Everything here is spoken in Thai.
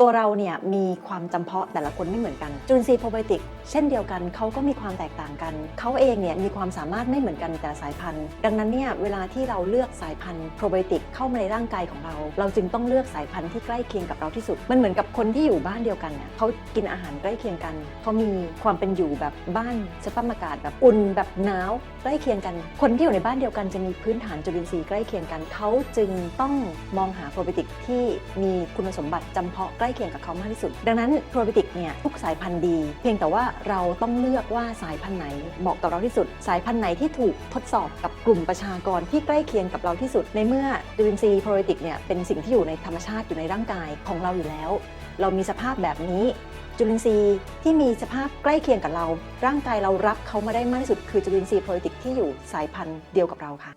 ตัวเราเนี่ยมีความจำเพาะแต่ละคนไม่เหมือนกัน จุลินทรีย์โปรไบโอติกเช่นเดียวกันเขาก็มีความแตกต่างกัน เขาเองเนี่ยมีความสามารถไม่เหมือนกันแต่สายพันธุ์ ดังนั้นเนี่ยเวลาที่เราเลือกสายพันธุ์โปรไบโอติกเข้ามาในร่างกายของเรา เราจึงต้องเลือกสายพันธุ์ที่ใกล้เคียงกับเราที่สุด มันเหมือนกับคนที่อยู่บ้านเดียวกันเนี่ยเขากินอาหารใกล้เคียงกันเขามีความเป็นอยู่แบบบ้านสภาพอากาศแบบอุ่นแบบหนาวใกล้เคียงกัน คนที่อยู่ในบ้านเดียวกันจะมีพื้นฐานจุลินทรีย์ใกล้เคียงกันเขาจึงต้องมองหาโปรไบโอติกที่มีคุณสมบัติจำเพาะใกล้ล้เคียงกับเขามากที่สุด ดังนั้นโปรไบติกเนี่ยทุกสายพันธุ์ดี เพียงแต่ว่าเราต้องเลือกว่าสายพันธุ์ไหนเหมาะกับเราที่สุด สายพันธุ์ไหนที่ถูกทดสอบกับกลุ่มประชากรที่ใกล้เคียงกับเราที่สุด ในเมื่อจุลินทรีย์โปรไบติกเนี่ยเป็นสิ่งที่อยู่ในธรรมชาติอยู่ในร่างกายของเราอยู่แล้ว เรามีสภาพแบบนี้จุลินทรีย์ที่มีสภาพใกล้เคียงกับเรา ร่างกายเรารับเขามาได้มากที่สุด คือจุลินทรีย์โปรไบติกที่อยู่สายพันธุ์เดียวกับเราค่ะ